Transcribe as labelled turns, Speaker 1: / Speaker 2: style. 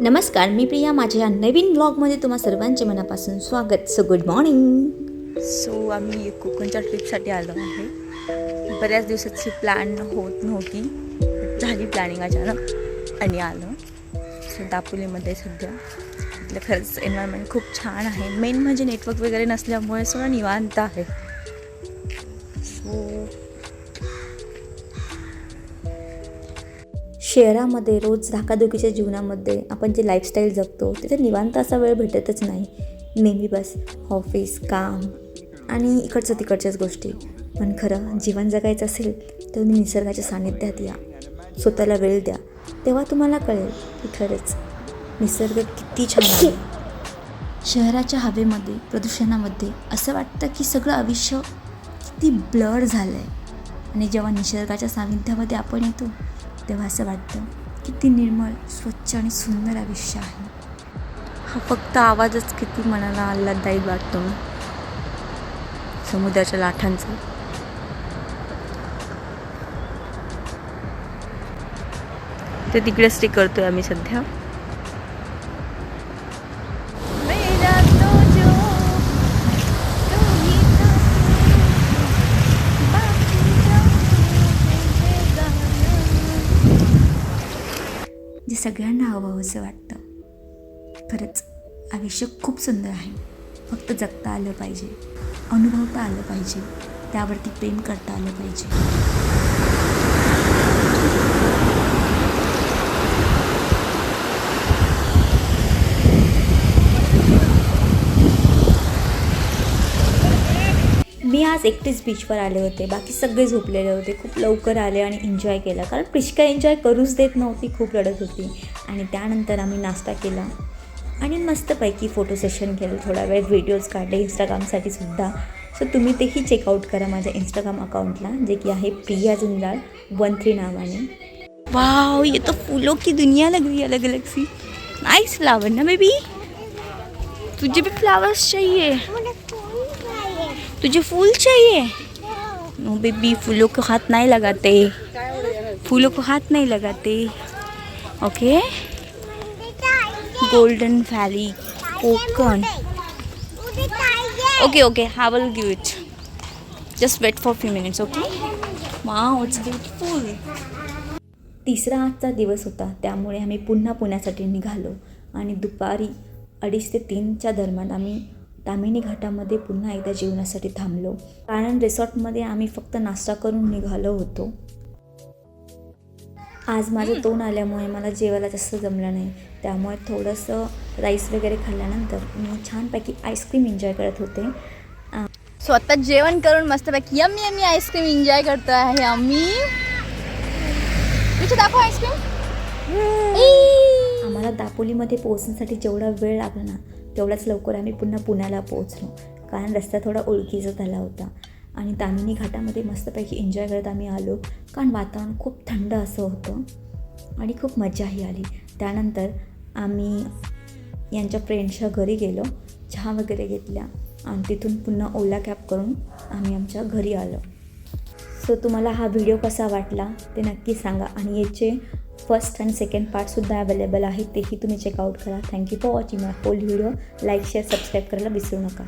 Speaker 1: नमस्कार मी प्रिया. माझ्या या नवीन ब्लॉगमध्ये तुम्हा सर्वांचे मनापासून स्वागत. सो गुड मॉर्निंग
Speaker 2: सो आम्ही कोकणच्या ट्रिपसाठी आलो आहे. बऱ्याच दिवसाची प्लॅन होत नव्हती. झाली प्लॅनिंग अचानक. आणि आलो. सो दापोलीमध्ये सध्या. इथलं खरंच एन्व्हायरमेंट खूप छान आहे. मेन म्हणजे नेटवर्क वगैरे नसल्यामुळे सगळं निवांत आहे. सो
Speaker 1: शहरामध्ये रोज धाकाधुकीच्या जीवनामध्ये आपण जे लाईफस्टाईल जगतो तिथे निवांत असा वेळ भेटतच नाही. नेहमी बस ऑफिस काम आणि इकडचं तिकडच्याच गोष्टी. पण खरं जीवन जगायचं असेल तर तुम्ही निसर्गाच्या सानिध्यात या. स्वतःला वेळ द्या. तेव्हा तुम्हाला कळेल की खरंच निसर्ग किती छान आहे. शहराच्या हवेमध्ये प्रदूषणामध्ये असं वाटतं की सगळं आयुष्य किती ब्लर झालं आहे आणि जेव्हा निसर्गाच्या सानिध्यामध्ये आपण येतो तेव्हा असं वाटतं किती निर्मळ स्वच्छ आणि सुंदर आयुष्य आहे.
Speaker 2: हा फक्त आवाजच किती मनाला आल्हाददायी वाटतो. समुद्राच्या लाटांचा ते तिकडे स्टे करतोय आम्ही सध्या.
Speaker 1: सगळ्यांना हवं असं वाटतं. खरंच आयुष्य खूप सुंदर आहे. फक्त जगता आलं पाहिजे. अनुभवता आलं पाहिजे. त्यावरती प्रेम करता आलं पाहिजे. मी आज एकटीच बीचवर आले होते. बाकी सगळे झोपलेले होते. खूप लवकर आले आणि एन्जॉय केला. कारण प्रिश्का एन्जॉय करूच देत नव्हती. खूप रडत होती. आणि त्यानंतर आम्ही नाश्ता केला. आणि मस्तपैकी फोटो सेशन केलं. थोडा वेळ व्हिडिओज काढले. इंस्टाग्रामसाठी सुद्धा. सो तुम्ही तेही चेकआउट करा माझ्या इंस्टाग्राम अकाउंटला जे की आहे प्रिया जुंजाळ वन थ्री नावाने.
Speaker 2: वाव ये तो फूलों की दुनिया लग रही है अलग अलग सी. नाइस फ्लावर ना बेबी तुझे भी फ्लावर्स चाहिए. तुझे फूल चाहिए? नो बेबी फूलों को हाथ नहीं लगाते। फूलों को हाथ नहीं लगाते। Okay golden valley Konkan okay okay how will give it just wait for few minutes okay wow it's beautiful
Speaker 1: तिसरा आजचा दिवस होता त्यामुळे आम्ही पुन्हा पुण्यासाठी निघालो. आणि दुपारी अडीच ते तीनच्या दरम्यान आम्ही तामिनी घाटामध्ये पुन्हा एकदा जेवणासाठी थांबलो. कारण रिसॉर्टमध्ये आम्ही फक्त नाश्ता करून निघालो होतो. आज माझं तोंड आल्यामुळे मला जेवायला जास्त जमलं नाही. त्यामुळे थोडंसं राईस वगैरे खाल्ल्यानंतर मी छानपैकी आईस्क्रीम एन्जॉय करत होते.
Speaker 2: सो आता जेवण करून मस्तपैकी यम्मी यम्मी आईस्क्रीम एन्जॉय करतो आहे आम्ही. दाखव आईस्क्रीम.
Speaker 1: आम्हाला दापोलीमध्ये पोहोचण्यासाठी जेवढा वेळ लागला ना तेवढ्याच लवकर आम्ही पुन्हा पुण्याला पोहोचलो. कारण रस्ता थोडा ओळखीचा झाला होता. आणि तामिनी घाटामध्ये मस्तपैकी एन्जॉय करत आम्ही आलो. कारण वातावरण खूप थंड असं होतं. आणि खूप मजाही आली. त्यानंतर आम्ही यांच्या फ्रेंड्सच्या घरी गेलो. चहा वगैरे घेतल्या. आणि तिथून पुन्हा ओला कॅब करून आम्ही आमच्या घरी आलो. सो तुम्हाला हा व्हिडिओ कसा वाटला ते नक्की सांगा. आणि याचे फर्स्ट अँड सेकंड पार्टसुद्धा अवेलेबल आहेत. तेही तुम्ही चेकआउट करा. Thank you for watching my whole video like share subscribe करायला विसरू नका.